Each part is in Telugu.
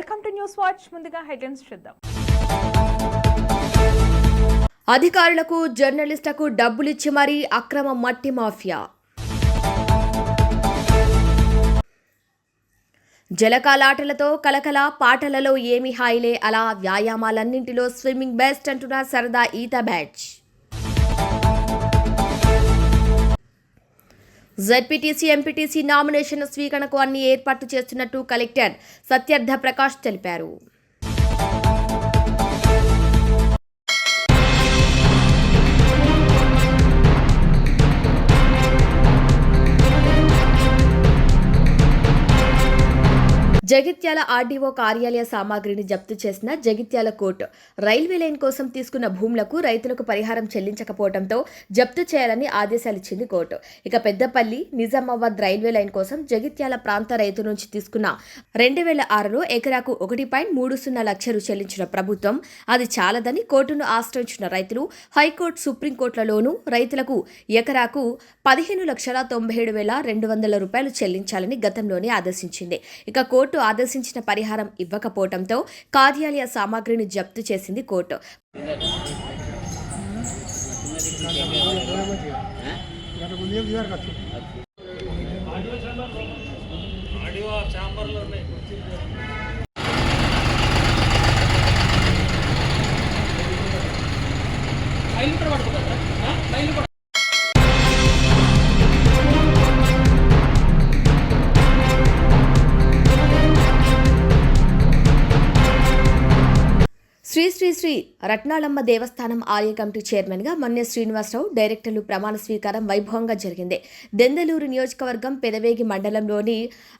Welcome to news watch. ముందుగా హెడ్లైన్స్ చూద్దాం. అధికారులకు జర్నలిస్టులకు డబ్బులిచ్చి మరీ అక్రమ మట్టి మాఫియా. జలకాలాటలతో కలకల పాటలలో ఏమి హాయిలే అలా వ్యాయామాలన్నింటిలో స్విమ్మింగ్ బెస్ట్ అంటున్న సరదా ఈత బ్యాచ్. జెడ్పీటీసీ ఎంపీటీసీ నామినేషన్ స్వీకరణకు అన్ని ఏర్పాట్లు చేస్తున్నట్టు కలెక్టర్ సత్యర్థ ప్రకాష్ తెలిపారు. జగిత్యాల ఆర్డీఓ కార్యాలయ సామాగ్రిని జప్తు చేసిన జగిత్యాల కోర్టు రైల్వే లైన్ కోసం తీసుకున్న భూములకు రైతులకు పరిహారం చెల్లించకపోవడంతో జప్తు చేయాలని ఆదేశాలిచ్చింది కోర్టు. ఇక పెద్దపల్లి నిజామాబాద్ రైల్వే లైన్ కోసం జగిత్యాల ప్రాంత రైతు నుంచి తీసుకున్న రెండు వేల ఆరులో ఎకరాకు ఒకటి పాయింట్ మూడు సున్నా లక్షలు చెల్లించిన ప్రభుత్వం అది చాలదని కోర్టును ఆశ్రయించిన రైతులు హైకోర్టు సుప్రీంకోర్టులలోనూ రైతులకు ఎకరాకు పదిహేను లక్షల తొంభై ఏడు వేల రెండు వందల రూపాయలు చెల్లించాలని గతంలోనే ఆదేశించింది. ఇక కోర్టు ఆశించిన పరిహారం ఇవ్వకపోవడంతో కార్యాలయ సామాగ్రిని జప్తు చేసింది కోర్టు. శ్రీ శ్రీ శ్రీ రత్నాలమ్మ దేవస్థానం ఆలయ కమిటీ చైర్మన్గా శ్రీనివాసరావు డైరెక్టర్లు ప్రమాణ స్వీకారం వైభవంగా జరిగింది. దెందలూరు నియోజకవర్గం పెదవేగి మండలంలోని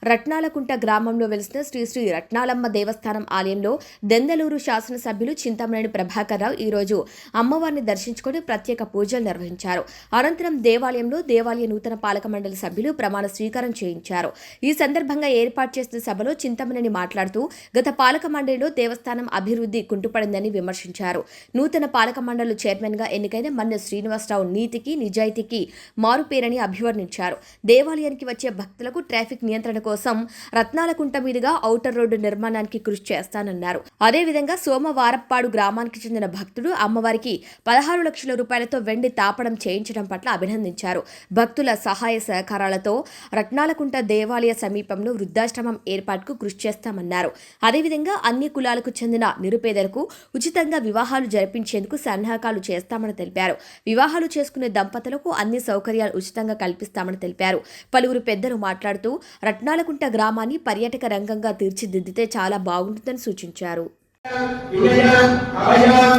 రత్నాలకుంట గ్రామంలో వెలిసిన శ్రీ శ్రీ రత్నాలమ్మ దేవస్థానం ఆలయంలో దెందలూరు శాసనసభ్యులు చింతమనేని ప్రభాకర్ రావు ఈరోజు అమ్మవారిని దర్శించుకొని ప్రత్యేక పూజలు నిర్వహించారు. అనంతరం దేవాలయంలో దేవాలయ నూతన పాలక మండలి సభ్యులు ప్రమాణ స్వీకారం చేయించారు. ఈ సందర్భంగా ఏర్పాటు చేసిన సభలో చింతమనేని మాట్లాడుతూ గత పాలక మండలిలో దేవస్థానం అభివృద్ధి కుంటుపడిందని విమర్శించారు. నూతన పాలక మండలి చైర్మన్గా ఎన్నికైన మన్నె శ్రీనివాసరావు నీతికి నిజాయితీకి మారుపేరని అభివర్ణించారు. దేవాలయానికి వచ్చే భక్తులకు ట్రాఫిక్ నియంత్రణ కోసం రత్నాలకుంట మీదుగా ఔటర్ రోడ్డు నిర్మాణానికి కృషి చేస్తానన్నారు. అదేవిధంగా సోమవారప్పాడు గ్రామానికి చెందిన భక్తుడు అమ్మవారికి పదహారు లక్షల రూపాయలతో వెండి తాపడం చేయించడం పట్ల అభినందించారు. భక్తుల సహాయ సహకారాలతో రత్నాలకుంట దేవాలయ సమీపంలో వృద్ధాశ్రమం ఏర్పాటుకు కృషి చేస్తామన్నారు. అదేవిధంగా అన్ని కులాలకు చెందిన నిరుపేదలకు ఉచితంగా వివాహాలు జరిపించేందుకు సన్నాహకాలు చేస్తామని తెలిపారు. వివాహాలు చేసుకునే దంపతులకు అన్ని సౌకర్యాలు ఉచితంగా కల్పిస్తామని తెలిపారు. పలువురు పెద్దలు మాట్లాడుతూ రత్నాలకుంట గ్రామాన్ని పర్యాటక రంగంగా తీర్చిదిద్దితే చాలా బాగుంటుందని సూచించారు. విజయాం అభయాం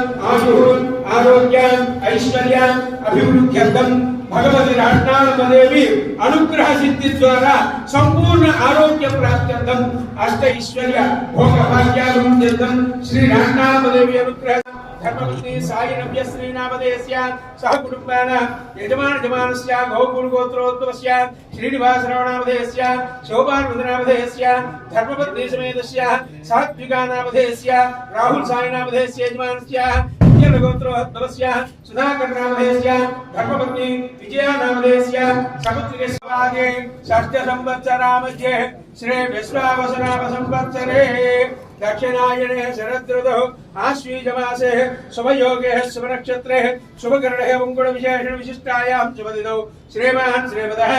భగవతి రాష్ట్రాలదేవి అనుగ్రహ సిద్ధి ద్వారా సంపూర్ణ ఆరోగ్య ప్రాప్త్యర్థం అష్ట ఐశ్వర్య భోగ భాగ్యాభివృద్ధ్యర్థం శ్రీ రాష్ట్రాలదేవి అనుగ్రహ ధర్మపత్ని సాయి నవ్య శ్రీనామదేస్య సహ కుటుంబాన యజమాన యజమానస్య గోత్రోద్భవస్య శ్రీనివాస ధర్మపత్ని సమేతస్య రాహుల్ యజమానస్య गोत्रो तपस्या सुधाकर नामधेयस्य धर्मपत्नी विजया नामधेयस्य स्वागे षष्ठ संवत्सरामध्ये श्री संवत्सरे दक्षिणायणे आश्वीजमासे शुभयोगे, शुभनक्षत्रे विशिष्टायां शुभदिनौ श्रीमान् श्रीमदः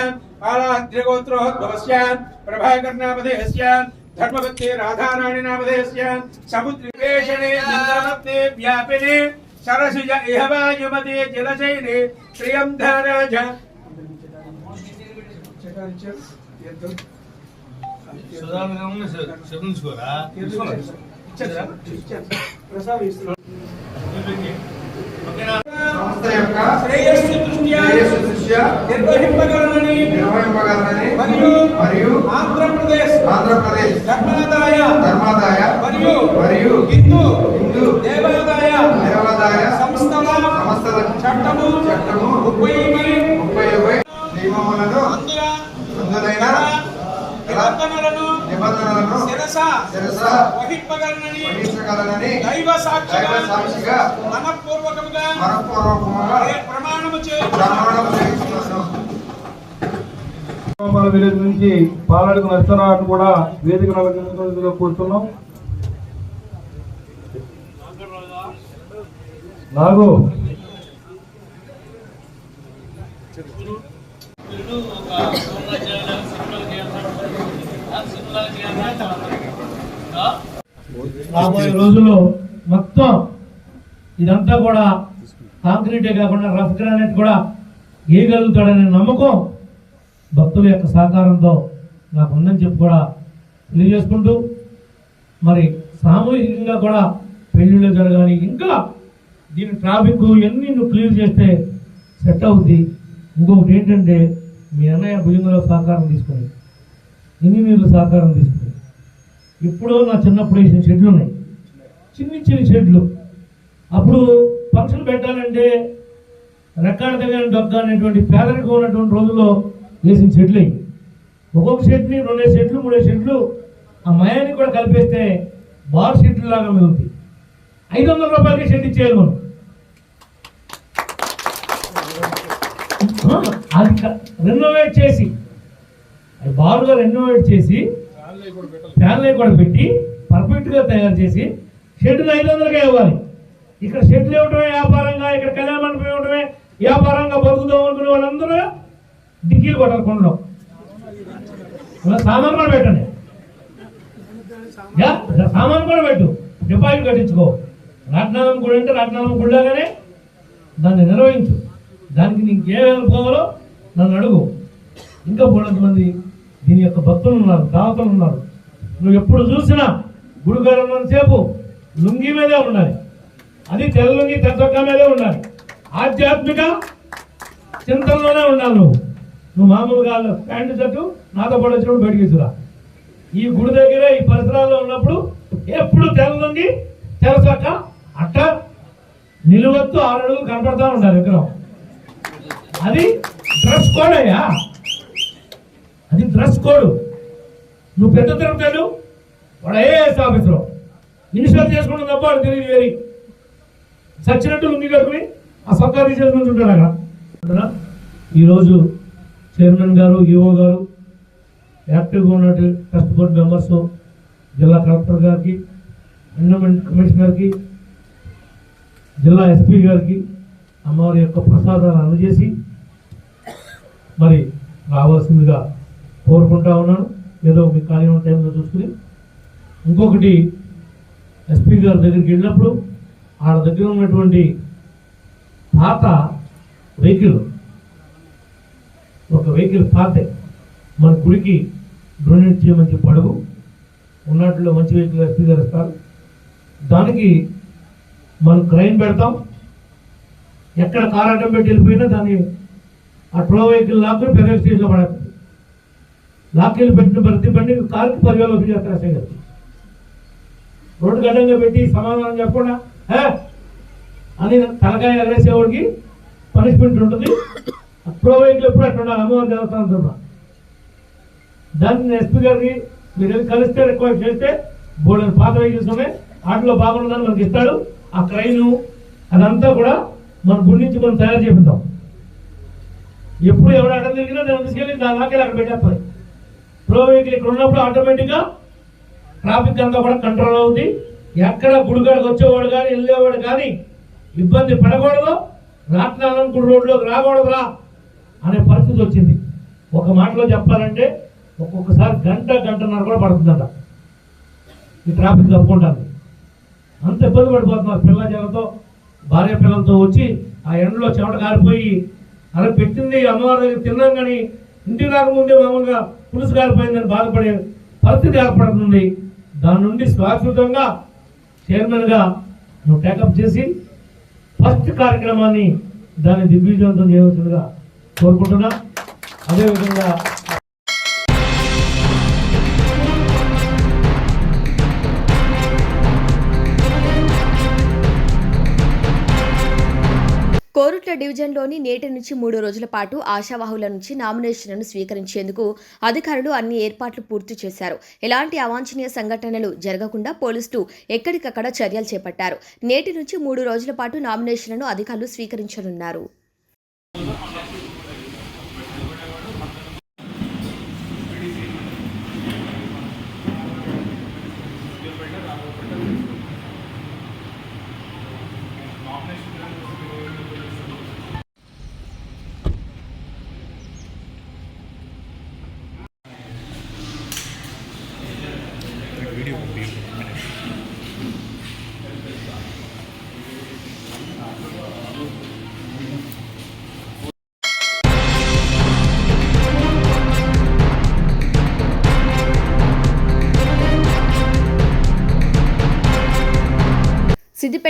धर्मपत्नी व्यापिने సరసిజ ఇహవాయుమతే జలశైలి ప్రియం ధారాజ. శరణించుకోరా సంస్థ యొక్క శ్రేయస్సు దృష్ట్యా శ్రేయస్సు దృష్ట్యా నిర్వహింపగలనని నిర్వహింపగలనని మరియు మరియు ఆంధ్రప్రదేశ్ ఆంధ్రప్రదేశ్ ధర్మాదాయ ధర్మాదాయ మరియు మరియు హిందూ హిందూ దేవాదాయ దేవాదాయ సంస్థల సంస్థల చట్టము చట్టము ముప్పై ముప్పై నియమములను అందులైన నిబంధనలను ఆచారాలను శిరస శిరస వహింపగలనని విలేజ్ నుంచి పాలడుగు నరసరావును కూడా వేదిక నలంకరించగా నాగు. ఒక రాబోయే రోజుల్లో మొత్తం ఇదంతా కూడా కాంక్రీటే కాకుండా రఫ్ గ్రానైట్ కూడా గీయగలుగుతాడనే నమ్మకం భక్తుల యొక్క సహకారంతో నాకు ఉందని చెప్పి కూడా తెలియజేసుకుంటూ మరి సామూహికంగా కూడా పెళ్ళిళ్ళు జరగాలి ఇంకా దీని ట్రాఫిక్ ఇవన్నీ నువ్వు క్లియర్ చేస్తే సెట్ అవుద్ది. ఇంకొకటి ఏంటంటే మీ అన్నయ్య భుజంగంలో సహకారం తీసుకొని ఇంజనీర్ల సహకారం తీసుకుని ఇప్పుడు నా చిన్నప్పుడు వేసిన షెడ్లు ఉన్నాయి. చిన్ని చిన్ని షెడ్లు. అప్పుడు ఫంక్షన్ పెట్టాలంటే రెక్కాడ తెలియని డొక్క అనేటువంటి పేదరికం ఉన్నటువంటి రోజుల్లో వేసిన షెడ్లు అయ్యి. ఒక్కొక్క షెడ్ని రెండే షెడ్లు మూడే షెడ్లు ఆ మయాన్ని కూడా కలిపేస్తే బార్ షెడ్లు లాగా మిగులుతాయి. ఐదు వందల రూపాయలకి షెడ్ ఇచ్చేయాలి మనం. అది రెనోవేట్ చేసి బారుగా రెనోవేట్ చేసి ఫ్యాన్లు కూడా పెట్టి పర్ఫెక్ట్గా తయారు చేసి షెడ్లు ఐదు వందలకే ఇవ్వాలి. ఇక్కడ షెడ్లు ఇవ్వడమే వ్యాపారంగా? ఇక్కడ కళ్యాణ మండపం ఇవ్వడమే వ్యాపారంగా బతుకుదాం అనుకునే వాళ్ళందరూ డిక్కీలు కొట్టాలి కొండలో. ఇలా సామాన్ కూడా పెట్టండి. యా, సామాన్ కూడా పెట్టు. డిపాజిట్ కట్టించుకో. రాట్నాలం గుడి అంటే రాట్నాలం గుడిలాగానే దాన్ని నిర్వహించు. దానికి నీకు ఏ హెల్ప్ కావాలో నన్ను అడుగు. ఇంకా బోలంత మంది. దీని యొక్క భక్తులు ఉన్నారు దావతలు ఉన్నారు. నువ్వు ఎప్పుడు చూసినా గుడిగారు సేపు లుంగి మీదే ఉండాలి. అది తెల్ల లుంగి తెచ్చొక్క మీదే ఉండాలి. ఆధ్యాత్మిక చింతనలోనే ఉండాలి నువ్వు. నువ్వు మామూలుగా ప్యాంటు షర్టు నాతో పాటు వచ్చినప్పుడు బయటికి తీసుకురా. ఈ గుడి దగ్గర ఈ పరిసరాల్లో ఉన్నప్పుడు ఎప్పుడు తెల్ల లుంగి తెరచొక్క అట్ట నిలువత్తు ఆరు అడుగులు కనపడతా ఉండాలి విగ్రహం. అది డ్రెస్ కోడ్ అయ్యా. అది డ్రెస్ కోడ్. నువ్వు పెద్ద తిరుగుతాడు వాడు ఐఏఎస్ ఆఫీసర్. ఇన్స్టాల్ చేసుకుంటున్న తప్ప వాడు తెలియదు వేరి చచ్చినట్టు ఉంది కట్టుకుని ఆ సొక్కా తీసేసుకుని ఉంటాడు? అక్కడ ఈరోజు చైర్మన్ గారు ఈఓ గారు యాక్టివ్గా ఉన్నట్టు ట్రస్ట్ బోర్డు మెంబర్స్ జిల్లా కలెక్టర్ గారికి ఎన్విరాన్మెంట్ కమిషనర్కి జిల్లా ఎస్పీ గారికి అమ్మవారి యొక్క ప్రసాదాలు అందజేసి మరి రావాల్సిందిగా కోరుకుంటా ఉన్నాను. ఏదో మీ ఖాళీ ఉన్న టైంలో చూసుకుని. ఇంకొకటి ఎస్పీ గారి దగ్గరికి వెళ్ళినప్పుడు వాళ్ళ దగ్గర ఉన్నటువంటి పాత వెహికల్ ఒక వెహికల్ పాతే మన గుడికి డొనేట్ చేయమని చెప్పి అడుగు. ఉన్నట్లో మంచి వెహికల్ ఎస్పీ గారు ఇస్తారు. దానికి మనం క్రైమ్ పెడతాం. ఎక్కడ కారాటం పెట్టి వెళ్ళిపోయినా దాన్ని ఆ ట్రో వెహికల్ లాక్కుని పెద్ద స్టేజ్లో పడతాం లాక్కెళ్ళి పెట్టిన ప్రతి బండి కారుకి పదివేలు వసూలు చేస్తారు అసలు గారు రోడ్డు గడ్డంగా పెట్టి సమాధానం చెప్పకుండా అని తలకాయ ఎగరేసేవాడికి పనిష్మెంట్ ఉంటుంది. ట్రో ఎప్పుడు అట్లా ఉండాలి అమ్మవారి దేవస్థానం తరఫున దాన్ని ఎస్పీ గారికి మీరు వెళ్ళి కలిస్తే రిక్వెస్ట్ చేస్తే బోర్డు పాత వెహికల్స్ ఉన్నాయి వాటిలో బాగుందని మనకి ఇస్తాడు. ఆ క్రైను అదంతా కూడా మన గుడి నుంచి మనం తయారు చేపిద్దాం. ఎప్పుడు ఎవరు అడ్డం తిరిగినా నేను తీసుకెళ్ళి దాని లాకెళ్ళి అక్కడ పెట్టేస్తాను ప్రో వెహికల్ ఇక్కడ ఉన్నప్పుడు ఆటోమేటిక్గా ట్రాఫిక్ అంతా కూడా కంట్రోల్ అవుతుంది ఎక్కడ గుడికాడికి వచ్చేవాడు కానీ వెళ్ళేవాడు కానీ ఇబ్బంది పడకూడదు. రాట్నాలంకుడు రోడ్లోకి రాకూడదురా అనే పరిస్థితి వచ్చింది. ఒక మాటలో చెప్పాలంటే ఒక్కొక్కసారి గంట గంటన్నర కూడా పడుతుందంట. ఈ ట్రాఫిక్ తప్పుకుంటాను అంత ఇబ్బంది పడిపోతున్నారు పిల్ల జనంతో భార్య పిల్లలతో వచ్చి ఆ ఎండలో చెమట కారిపోయి అలా పెట్టింది అమ్మవారి దగ్గర తిన్నాం కానీ ఇంటికి రాకముందే మామూలుగా పులుసు కారిపోయిందని బాధపడే పరిస్థితి ఏర్పడుతుంది. దాని నుండి శాశ్వతంగా చైర్మన్గా నువ్వు టేకప్ చేసి ఫస్ట్ కార్యక్రమాన్ని దాన్ని దిగ్విజయవంతం చేయవలసిందిగా కోరుకుంటున్నా. అదేవిధంగా కోరుట్ల డివిజన్లోని నేటి నుంచి మూడు రోజుల పాటు ఆశావాహుల నుంచి నామినేషన్లను స్వీకరించేందుకు అధికారులు అన్ని ఏర్పాట్లు పూర్తి చేశారు. ఎలాంటి అవాంఛనీయ సంఘటనలు జరగకుండా పోలీసులు ఎక్కడికక్కడ చర్యలు చేపట్టారు. నేటి నుంచి మూడు రోజుల పాటు నామినేషన్లను అధికారులు స్వీకరించనున్నారు.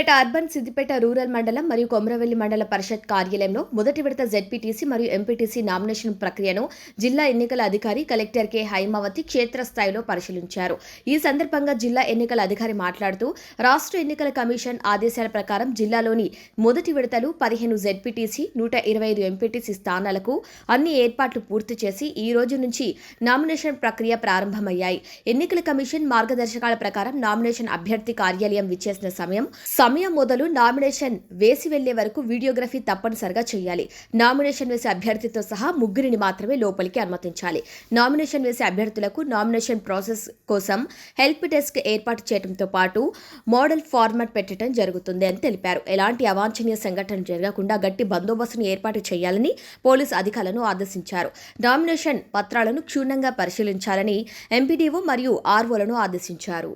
సిద్దిపేట అర్బన్ సిద్దిపేట రూరల్ మండలం మరియు కొమరవెల్లి మండల పరిషత్ కార్యాలయంలో మొదటి విడత జెడ్పీటీసీ మరియు ఎంపీటీసీ నామినేషన్ ప్రక్రియను జిల్లా ఎన్నికల అధికారి కలెక్టర్ కె. హైమావతి క్షేత్రస్థాయిలో పరిశీలించారు. ఈ సందర్భంగా జిల్లా ఎన్నికల అధికారి మాట్లాడుతూ రాష్ట్ర ఎన్నికల కమిషన్ ఆదేశాల ప్రకారం జిల్లాలోని మొదటి విడతలు పదిహేను జెడ్పీటీసీ నూట ఇరవై ఐదు ఎంపీటీసీ స్థానాలకు అన్ని ఏర్పాట్లు పూర్తి చేసి ఈ రోజు నుంచి నామినేషన్ ప్రక్రియ ప్రారంభమయ్యాయి. ఎన్నికల కమిషన్ మార్గదర్శకాల ప్రకారం నామినేషన్ అభ్యర్థి కార్యాలయం విచ్చేసిన సమయం సమయం సమయం మొదలు నామినేషన్ వేసి వెళ్ళే వరకు వీడియోగ్రఫీ తప్పనిసరిగా చేయాలి. నామినేషన్ వేసే అభ్యర్థితో సహా ముగ్గురిని మాత్రమే లోపలికి అనుమతించాలి. నామినేషన్ వేసే అభ్యర్థులకు నామినేషన్ ప్రాసెస్ కోసం హెల్ప్ డెస్క్ ఏర్పాటు చేయడంతో పాటు మోడల్ ఫార్మాట్ పెట్టడం జరుగుతుంది అని తెలిపారు. ఎలాంటి అవాంఛనీయ సంఘటన జరగకుండా గట్టి బందోబస్తును ఏర్పాటు చేయాలని పోలీసు అధికారులను ఆదేశించారు. నామినేషన్ పత్రాలను క్షుణ్ణంగా పరిశీలించాలని ఎంపీడీఓ మరియు ఆర్ఓలను ఆదేశించారు.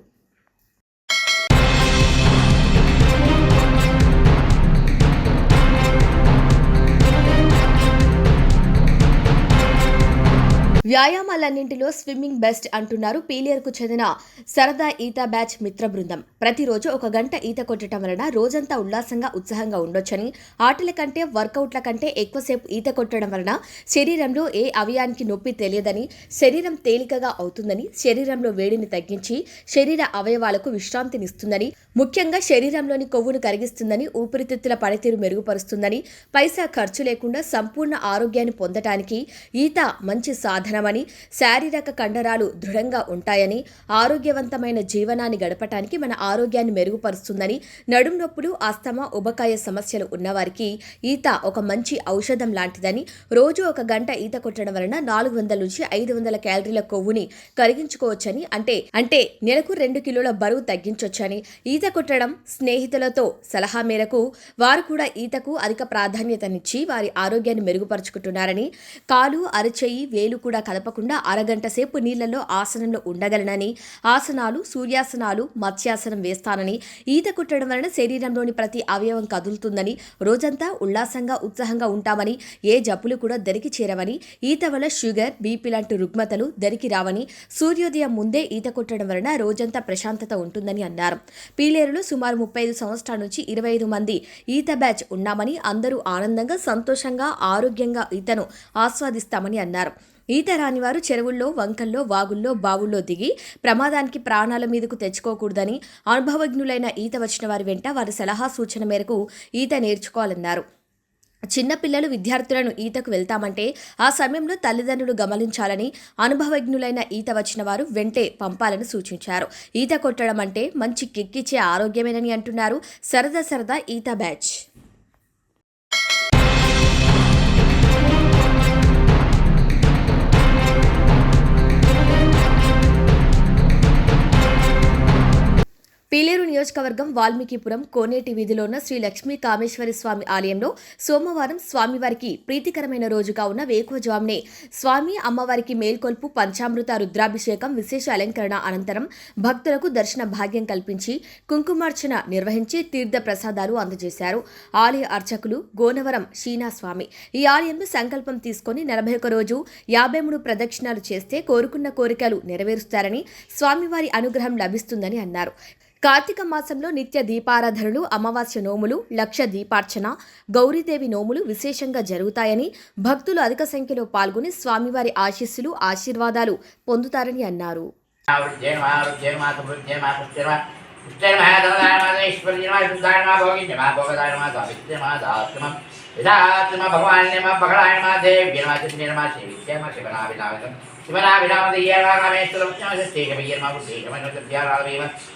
వ్యాయామాలన్నింటిలో స్విమ్మింగ్ బెస్ట్ అంటున్నారు పీలియర్కు చెందిన సరదా ఈత బ్యాచ్ మిత్ర బృందం. ప్రతిరోజు ఒక గంట ఈత కొట్టడం వలన రోజంతా ఉల్లాసంగా ఉత్సాహంగా ఉండొచ్చని ఆటల కంటే వర్కౌట్ల కంటే ఎక్కువసేపు ఈత కొట్టడం వలన శరీరంలో ఏ అవయానికి నొప్పి తెలియదని శరీరం తేలికగా అవుతుందని శరీరంలో వేడిని తగ్గించి శరీర అవయవాలకు విశ్రాంతినిస్తుందని ముఖ్యంగా శరీరంలోని కొవ్వును కరిగిస్తుందని ఊపిరితిత్తుల పనితీరు మెరుగుపరుస్తుందని పైసా ఖర్చు లేకుండా సంపూర్ణ ఆరోగ్యాన్ని పొందటానికి ఈత మంచి సాధన సాధనమని శారీరక కండరాలు దృఢంగా ఉంటాయని ఆరోగ్యవంతమైన జీవనాన్ని గడపటానికి మన ఆరోగ్యాన్ని మెరుగుపరుస్తుందని నడుం నొప్పులు ఆస్తమా ఉబకాయ సమస్యలు ఉన్నవారికి ఈత ఒక మంచి ఔషధం లాంటిదని రోజు ఒక గంట ఈత కొట్టడం వలన నాలుగు వందల నుంచి ఐదు వందల క్యాలరీల కొవ్వుని కరిగించుకోవచ్చని అంటే అంటే నెలకు రెండు కిలోల బరువు తగ్గించొచ్చని ఈత కొట్టడం స్నేహితులతో సలహా మేరకు వారు కూడా ఈతకు అధిక ప్రాధాన్యతనిచ్చి వారి ఆరోగ్యాన్ని మెరుగుపరుచుకుంటున్నారని కాలు అరచేయి వేలు కూడా కదపకుండా అరగంట సేపు నీళ్ళలో ఆసనంలో ఉండగలనని ఆసనాలు సూర్యాసనాలు మత్స్యాసనం వేస్తానని ఈత కొట్టడం వలన శరీరంలోని ప్రతి అవయవం కదులుతుందని రోజంతా ఉల్లాసంగా ఉత్సాహంగా ఉంటామని ఏ జబ్బులు కూడా దరికి చేరవని ఈత వల్ల షుగర్ బీపీ లాంటి రుగ్మతలు దరికి రావని సూర్యోదయం ముందే ఈత కొట్టడం వలన రోజంతా ప్రశాంతత ఉంటుందని అన్నారు. పీలేరులో సుమారు ముప్పై ఐదు సంవత్సరాల నుంచి ఇరవై ఐదు మంది ఈత బ్యాచ్ ఉన్నామని అందరూ ఆనందంగా సంతోషంగా ఆరోగ్యంగా ఈతను ఆస్వాదిస్తామని అన్నారు. ఈత రాని వారు చెరువుల్లో వంకల్లో వాగుల్లో బావుల్లో దిగి ప్రమాదానికి ప్రాణాల మీదకు తెచ్చుకోకూడదని అనుభవజ్ఞులైన ఈత వచ్చిన వారి వెంట వారి సలహా సూచన మేరకు ఈత నేర్చుకోవాలన్నారు. చిన్నపిల్లలు విద్యార్థులను ఈతకు వెళ్తామంటే ఆ సమయంలో తల్లిదండ్రులు గమనించాలని అనుభవజ్ఞులైన ఈత వచ్చిన వారు వెంటే పంపాలని సూచించారు. ఈత కొట్టడం అంటే మంచి కిక్కిచ్చే ఆరోగ్యమేనని అంటున్నారు సరదా సరదా ఈత బ్యాచ్. నియోజకవర్గం వాల్మీకిపురం కోనేటి వీధిలో ఉన్న శ్రీ లక్ష్మీ కామేశ్వరి స్వామి ఆలయంలో సోమవారం స్వామివారికి ప్రీతికరమైన రోజుగా ఉన్న వేకువజామునే స్వామి అమ్మవారికి మేల్కొల్పు పంచామృత రుద్రాభిషేకం విశేష అలంకరణ అనంతరం భక్తులకు దర్శన భాగ్యం కల్పించి కుంకుమార్చన నిర్వహించి తీర్థ ప్రసాదాలు అందజేశారు. ఆలయ అర్చకులు గోనవరం షీనాస్వామి ఈ ఆలయంలో సంకల్పం తీసుకొని నలభై ఒక రోజు యాభై మూడు ప్రదక్షిణాలు చేస్తే కోరుకున్న కోరికలు నెరవేరుస్తారని స్వామివారి అనుగ్రహం లభిస్తుందని అన్నారు. కార్తీక మాసంలో నిత్య దీపారాధనలు అమావాస్య నోములు లక్ష దీపార్చన గౌరీదేవి నోములు విశేషంగా జరుగుతాయని భక్తులు అధిక సంఖ్యలో పాల్గొని స్వామివారి ఆశీస్సులు ఆశీర్వాదాలు పొందుతారని అన్నారు. సంపన్నాయ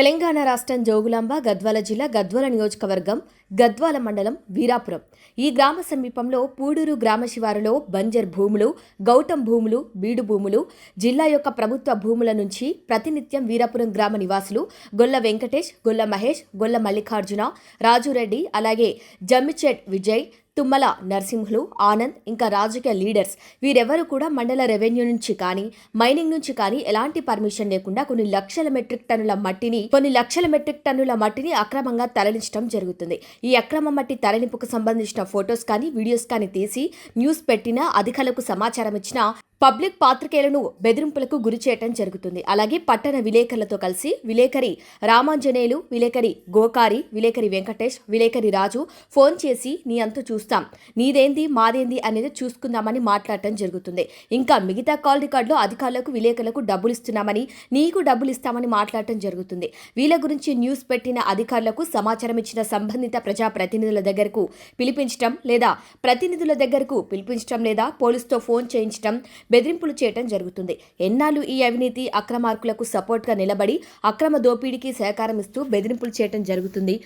తెలంగాణ రాష్ట్రం జోగులాంబ గద్వాల జిల్లా గద్వాల నియోజకవర్గం గద్వాల మండలం వీరాపురం. ఈ గ్రామ సమీపంలో పూడూరు గ్రామ శివారులో బంజర్ భూములు గౌటం భూములు బీడు భూములు జిల్లా యొక్క ప్రభుత్వ భూముల నుంచి ప్రతినిత్యం వీరాపురం గ్రామ నివాసులు గొల్ల వెంకటేష్ గొల్ల మహేష్ గొల్ల మల్లికార్జున రాజురెడ్డి అలాగే జమ్మిచెట్ విజయ్ తుమ్మల నరసింహులు ఆనంద్ ఇంకా రాజకీయ లీడర్స్. వీరెవరూ కూడా మండల రెవెన్యూ నుంచి కానీ మైనింగ్ నుంచి కానీ ఎలాంటి పర్మిషన్ లేకుండా కొన్ని లక్షల మెట్రిక్ టన్నుల మట్టిని కొన్ని లక్షల మెట్రిక్ టన్నుల మట్టిని అక్రమంగా తరలించడం జరుగుతుంది. ఈ అక్రమ మట్టి తరలింపుకు సంబంధించిన ఫొటోస్ కానీ వీడియోస్ కానీ తీసి న్యూస్ పెట్టినా అధికారులకు సమాచారం ఇచ్చినా పబ్లిక్ పాత్రికేయులను బెదిరింపులకు గురి చేయటం జరుగుతుంది. అలాగే పట్టణ విలేకరులతో కలిసి విలేకరి రామాంజనేయులు విలేకరి గోకారి విలేకరి వెంకటేష్ విలేకరి రాజు ఫోన్ చేసి నీ అంతా చూస్తాం. నీదేంది మాదేంది అనేది చూసుకుందామని మాట్లాడటం జరుగుతుంది. ఇంకా మిగతా కాల్ రికార్డులో అధికారులకు విలేకరులకు డబ్బులు ఇస్తున్నామని నీకు డబ్బులు ఇస్తామని మాట్లాడటం జరుగుతుంది. వీళ్ళ గురించి న్యూస్ పెట్టిన అధికారులకు సమాచారం ఇచ్చిన సంబంధిత ప్రజా ప్రతినిధుల దగ్గరకు పిలిపించడం లేదా ప్రతినిధుల దగ్గరకు పిలిపించడం లేదా పోలీసుతో ఫోన్ చేయించడం బెదిరింపులు చేయటం జరుగుతుంది. ఎన్నాళ్ళు ఈ అవినీతి అక్రమార్కులకు సపోర్ట్గా నిలబడి అక్రమ దోపిడీకి సహకారం ఇస్తూ బెదిరింపులు చేయటం జరుగుతుంది.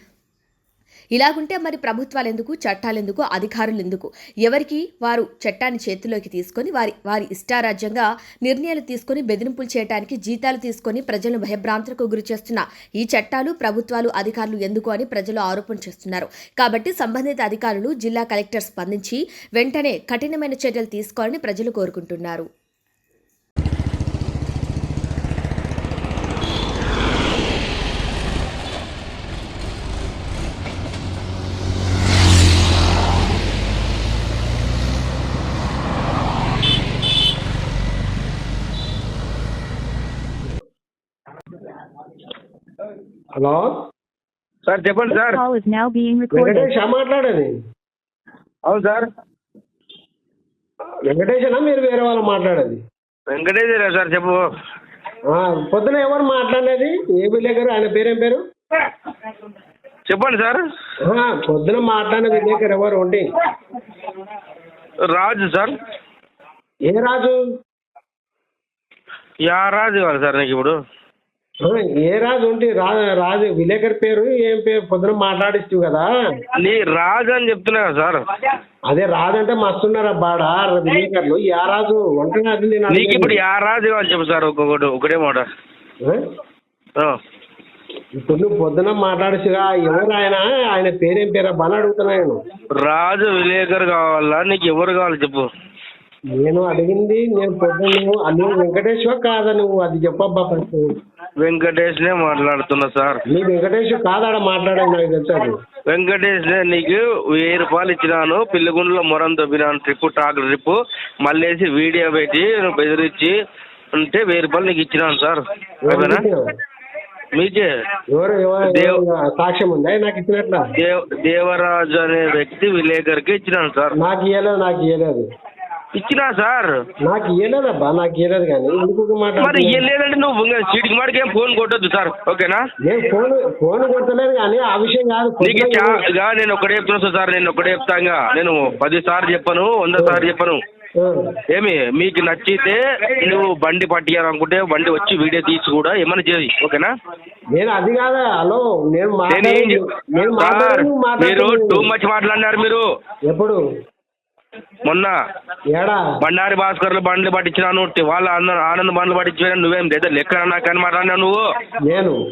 ఇలాగుంటే మరి ప్రభుత్వాలు ఎందుకు చట్టాలు ఎందుకు అధికారులు ఎందుకు ఎవరికి వారు చట్టాన్ని చేతిలోకి తీసుకొని వారి వారి ఇష్టారాజ్యంగా నిర్ణయాలు తీసుకొని బెదిరింపులు చేయడానికి జీతాలు తీసుకొని ప్రజలను భయభ్రాంతులకు గురి చేస్తున్న ఈ చట్టాలు ప్రభుత్వాలు అధికారులు ఎందుకు అని ప్రజలు ఆరోపణ చేస్తున్నారు. కాబట్టి సంబంధిత అధికారులు జిల్లా కలెక్టర్ స్పందించి వెంటనే కఠినమైన చర్యలు తీసుకోవాలని ప్రజలు కోరుకుంటున్నారు. హలో? సార్ చెప్పండి సార్. వెంకటేష్ మాట్లాడేది అవును సార్. వెంకటేషనా? మీరు వేరే వాళ్ళు మాట్లాడేది. వెంకటేశ్వర సార్ చెప్పు. పొద్దున ఎవరు మాట్లాడేది? ఏ విలేకరు? ఆయన పేరేం పేరు? చెప్పండి సార్. పొద్దున మాట్లాడిన విలేకరు ఎవరు? ఉండి. రాజు సార్. ఏ రాజు? యా రాజు కావాలి సార్ నీకు ఇప్పుడు. ఏ రాజు ఉంటే రా రాజు విలేకరు పేరు ఏం పేరు పొద్దున మాట్లాడిస్తూ కదా. నీ రాజు అని చెప్తున్నా కదా సార్. అదే రాజు అంటే మస్తున్నారా బాడా విలేకరులు. ఏ రాజు నేను నీకు ఇప్పుడు. యా రాజు కావాలి చెప్పు సార్ ఒక్కొక్కటి ఒకటే మాట. ఆ? ఇప్పుడు నువ్వు పొద్దున మాట్లాడుచుగా ఎవరు ఆయన? ఆయన పేరేం పేరు బాగా అడుగుతున్నా నేను. రాజు విలేకరు కావాలా? నీకు ఎవరు కావాలి చెప్పు. నేను అడిగింది నేను పొద్దున్న నువ్వు నువ్వు వెంకటేశ్వర కాదా నువ్వు? అది చెప్పబ్బా ఫస్ట్ మాట్లాడుతున్నా సార్. నీ వెంకటేశ్వర కాదాడ మాట్లాడేది నాకు తెలుసు అది? వెంకటేష్నే నీకు వెయ్యి రూపాయలు ఇచ్చినాను పిల్లిగుండ్లో మొరం దొబ్బినాను ట్రిప్ టాక్ ట్రిప్ మళ్ళీ వీడియో పెట్టి బెదిరించి అంటే వెయ్యి రూపాయలు నీకు ఇచ్చినాను సార్. ఓకేనా మీకే. సాక్ష్యం ఉందా? నాకు ఇచ్చినట్ల? దేవ్ దేవరాజు అనే వ్యక్తి విలేకరికి ఇచ్చినాను సార్. నాకు ఇయ్యలేదు నాకు ఇయ్యలేదు. ఇచ్చినా సార్. నాకు ఇయ్యలేదబ్బా నాకు ఇయ్యలేదు కానీ ఎందుకు మరి మాట్లాడుతున్నా ఇవ్వలేదంటే నువ్వు చీటికి మాటికి ఏం ఫోన్ కొట్టొద్దు సార్ ఓకేనా? నేను ఫోన్ ఫోన్ కొడతలేదు కానీ ఆ విషయం కాదు నీకు చా- నేను ఒకటే చెప్తున్నా సార్ నేను ఒకటే చెప్తా ఇంకా. నేను పది సార్లు చెప్పను వంద సార్లు చెప్పను. ఏమి మీకు నచ్చితే నువ్వు బండి పట్టియాలనుకుంటే బండి వచ్చి వీడియో తీసి కూడా ఏమైనా చేయి ఓకేనా? నేను అది కాదా హలో నేను మీరు టూ. మచ్ మాట్లాడినారు మీరు. ఎప్పుడు? మొన్న ఏడా? బండారి భాస్కర్లు బండ్లు పట్టించినాను వాళ్ళ ఆనంద్ బండ్లు పట్టించిన నువ్వేం లేదా లెక్క నాకు అని మాట్లాడినావు నువ్వు? నేను?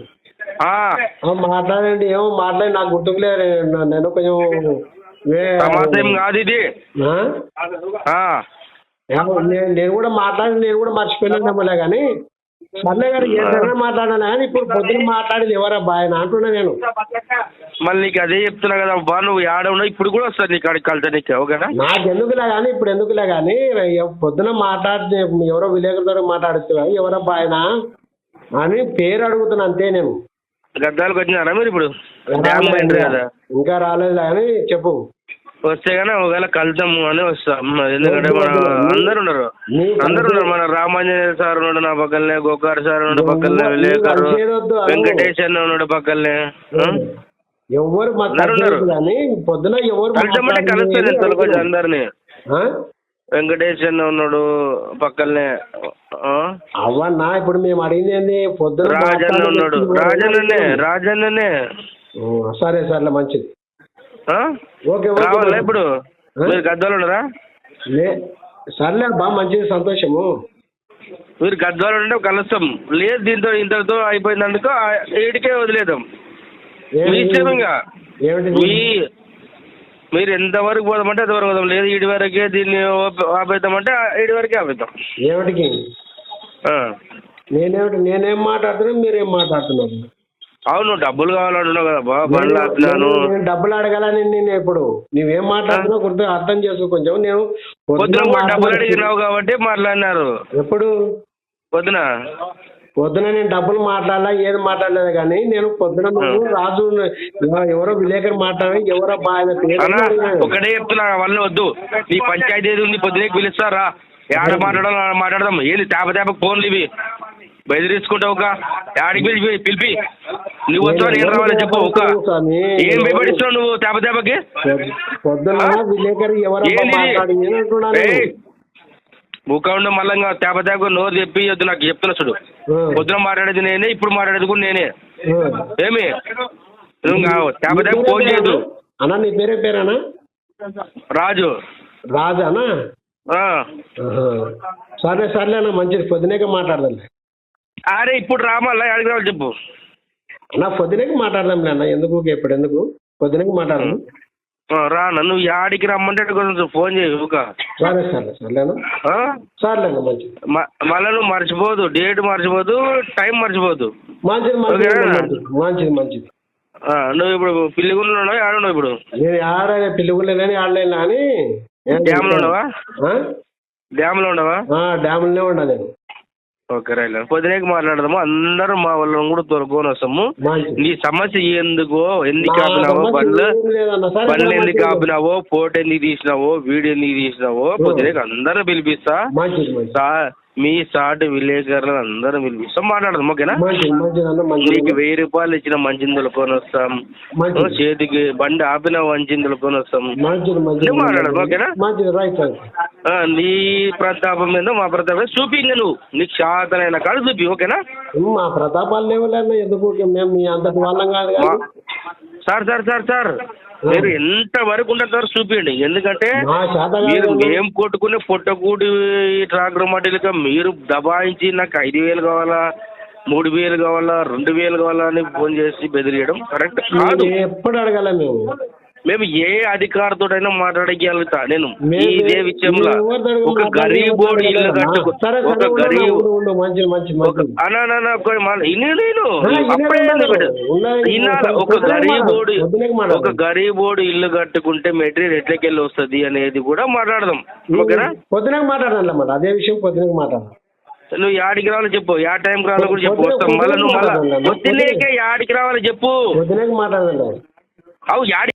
మాట్లాడండి ఏమో మాట్లాడి నాకు గుర్తుకులేదు నేను- కొంచెం కాదు ఇది. నేను కూడా మాట్లాడి నేను కూడా మర్చిపోయినామలే కానీ. సర్లే గారు ఏదైనా మాట్లాడాను కానీ ఇప్పుడు పొద్దున మాట్లాడేది ఎవరబ్బా ఆయన అంటున్నా నేను. మళ్ళీ నీకు అదే చెప్తున్నా కదా అబ్బా నువ్వు ఏడ ఉన్నావు? ఇప్పుడు కూడా వస్తుంది నీకు అడిగి కలిసి నీకు ఓకేనా నాకు ఎందుకులే కానీ ఇప్పుడు ఎందుకులే కానీ పొద్దున మాట్లాడితే ఎవరో విలేకరులతో మాట్లాడుతూ ఎవరబ్బా ఆయన? అని పేరు అడుగుతున్నా అంతే నేను. గద్దాలకు వచ్చినారా మీరు ఇప్పుడు? డ్యామ్ కదా? ఇంకా రాలేదు కానీ చెప్పు. వస్తే కానీ ఒకవేళ కలుద్దాము అని వస్తాం ఎందుకంటే మన అందరు ఉన్నారు అందరు ఉన్నారు మన రామాంజనేయ సార్ ఉన్నాడు నా పక్కనే గోకార్ సార్ ఉన్నాడు పక్కనే విలేకరు. వెంకటేష్ అన్న ఉన్నాడు పక్కనే? ఎవరు ఉన్నారు. పొద్దున ఎవరు మాట్లాడింది కలుస్తాను తొలగొచ్చి అందరిని? వెంకటేష్ అన్న ఉన్నాడు పక్కనే? అవన్నా ఇప్పుడు మేము అడిగింది ఏంది పొద్దున రాజన్న ఉన్నాడు? రాజన్ననే రాజన్ననే సరే సర్లే మంచిది రావాలా ఇప్పుడు? మీరు గద్వాలు లే సర్లే బా మంచిది సంతోషము. మీరు గద్వాలు ఉంటే కలుస్తాం. లేదు దీంతో ఇంతటితో అయిపోయినందుకు ఆ- ఈడికే వదిలేద్దాం. మీ? ఇష్టం ఇంకా? మీ మీరు ఎంతవరకు పోదామంటే అంతవరకు పోదాం. లేదు ఇడి వరకే దీన్ని ఆప- ఆపేద్దామంటే ఇడి వరకే ఆపేద్దాం. ఏమిటికి. నేనేమిటి? నేనేం మాట్లాడుతున్నా మీరేం మాట్లాడుతున్నారు? అవును డబ్బులు కావాలంటున్నావు కదా బా బండ్లు ఆపినాను నేను- నేను డబ్బులు అడగాలని నేను ఇప్పుడు. నువ్వేం మాట్లాడుతున్నావు కొంచెం అర్థం చేసుకో కొంచెం. నేను పొద్దున పొద్దున కూడా డబ్బులు అడిగినావు కాబట్టి మాట్లాడినారు. ఎప్పుడు? పొద్దున? పొద్దున నేను డబ్బులు మాట్లాడలా ఏది మాట్లాడలేదు కానీ నేను పొద్దున రాజు ఎవ- ఎవరో విలేకరు మాట్లాడి ఎవరో అడిగాను. ఒకటే చెప్తున్నా అవన్నీ వద్దు. నీ పంచాయతీ ఏది ఉంది పొద్దునేకి పిలుస్తారా? ఏడ మాట్లాడాలి మాట్లాడదాం. ఏంది తేప తేప ఫోన్లు ఇవి? బెదిరించుకుంటావు ఒక ఆడికి పిలిపి పిలిపి. నువ్వు వచ్చావు నేను రావాలి చెప్పు ఒక. ఏం భయపడిస్తున్నావు నువ్వు తేప తేపకి? పొద్దున ముఖంలో మళ్ళంగా తేప తేప నోరు చెప్పి వద్దు నాకు చెప్తున్నా చూడు. పొద్దున మాట్లాడేది నేనే ఇప్పుడు మాట్లాడేది కూడా నేనే. ఏమి? నువ్వు తేప తేప ఫోన్ చేయదు అన్నా నీ పేరే పేరేనా? రాజు. రాజానా. సరే సర్లే అన్న మంచిది. పొద్దునేకే మాట్లాడదాం. అరే ఇప్పుడు రామల్లా అడిగి రావాలి చెప్పు. అన్న పొద్దునేకి మాట్లాడదాంలే అన్న. ఎందుకు ఇప్పుడు? ఎందుకు? పొద్దునేకి మాట్లాడదాం రా నన్ను యాడికి రమ్మంటే కొంచెం ఫోన్ చేయి ఊక. సరే సర్లే సర్లేనా ఆ? సర్లే అన్న మంచిది. మ- మళ్ళా నువ్వు మర్చిపోదు. డేట్ మర్చిపోదు టైం మర్చిపోదు. మంచిది మంచిది? మంచిది నువ్వు ఇప్పుడు పిల్లిగుండలో ఉన్నావు? ఆడున్నావు ఇప్పుడు? నేను ఆడ పిల్లిగుళ్ళని ఆడలేను అని డ్యామ్లో ఉన్నావా? డ్యామ్లో ఉండవా డ్యామ్లోనే ఉన్నా నేను. Okay right. పొద్దునేకి మాట్లాడదాము. అందరం మా వాళ్ళని కూడా తొలకొని వస్తాము. నీ సమస్య ఎందుకో ఎందుకు ఆపినావో బండ్లు బండ్లు ఎందుకు. ఆపినావో ఫోటో ఎందుకు తీసినావో వీడియో ఎందుకు తీసినావో పొద్దునేకి అందరూ పిలిపిస్తా. మీ సాటి విలేకరులను అందరం పిలిపిస్తాం మాట్లాడదాం ఓకేనా? నీకు వెయ్యి రూపాయలు ఇచ్చిన మంచిందులు కొని వస్తాం. చేతికి బండి ఆపిన మంచిందులు కొని వస్తాం మాట్లాడదు, ఓకేనా? నీ ప్రతాపం మీద మా ప్రతాపం చూపి ఇంకా నువ్వు. నీకు శాతనైన కాదు చూపి ఓకేనా? మా ప్రతాపాలు లేవులేన్న ఎందుకు? మేము మీ అంతటి వాళ్ళం కాదు మా- కానీ. Sir sir sir sir. మీరు ఎంత వరకు ఉంటుంది సార్ చూపించండి ఎందుకంటే మీరు మేము కొట్టుకునే పొట్టకూడి ట్రాక్టర్ మటీలుగా మీరు దబాయించి నాకు ఐదు వేలు కావాలా మూడు వేలు కావాలా రెండు వేలు కావాలా అని ఫోన్ చేసి బెదిరియడం కరెక్ట్ కాదు. ఎప్పుడు అడగాల మేము? మేము ఏ అధికారితోటైనా మాట్లాడగలుగుతా. నేను ఇదే విషయంలో ఒక గరీబోడు ఇల్లు. కట్టుకు ఒక గరీబ్ నేను అప్పుడే ఒక పొద్దునే గరీబోడు. పొద్దునే. ఒక గరీబోడు ఇల్లు కట్టుకుంటే మెటీరియల్ ఎట్లకెళ్ళి వస్తుంది అనేది కూడా మాట్లాడదాం. ఓకేనా? పొద్దునకి మాట్లాడాలి అన్నమాట అదే విషయం పొద్దునకి మాట్లాడాలి నువ్వు యాడికి రావాలో చెప్పు. యా టైంకి రావాలో కూడా చెప్పు. పొద్దునే- వస్తాం. మళ్ళీ నువ్వు మళ్ళీ పొద్దునే. పొద్దున్నేకే యాడికి రావాలో చెప్పు. పొద్దునకి మాట్లాడాలి అవు యాడి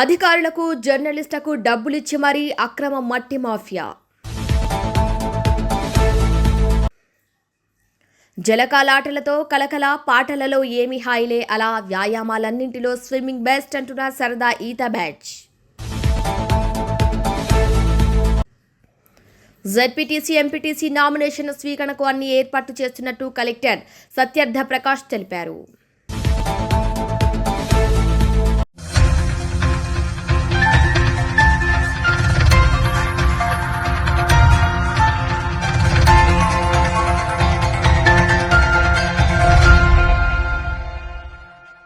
అధికారులకు జర్నలిస్టులకు డబ్బులిచ్చి మరీ అక్రమ మట్టి మాఫియా. జలకాలాటలతో కలకల పాటలలో ఏమి హాయిలే అలా వ్యాయామాలన్నింటిలో స్విమ్మింగ్ బెస్ట్ అంటున్న సరదా ఈత బ్యాచ్. జెడ్పీటీసీ ఎంపీటీసీ నామినేషన్ స్వీకరణకు అన్ని ఏర్పాట్లు చేస్తున్నట్టు కలెక్టర్ సత్యర్థ ప్రకాష్ తెలిపారు.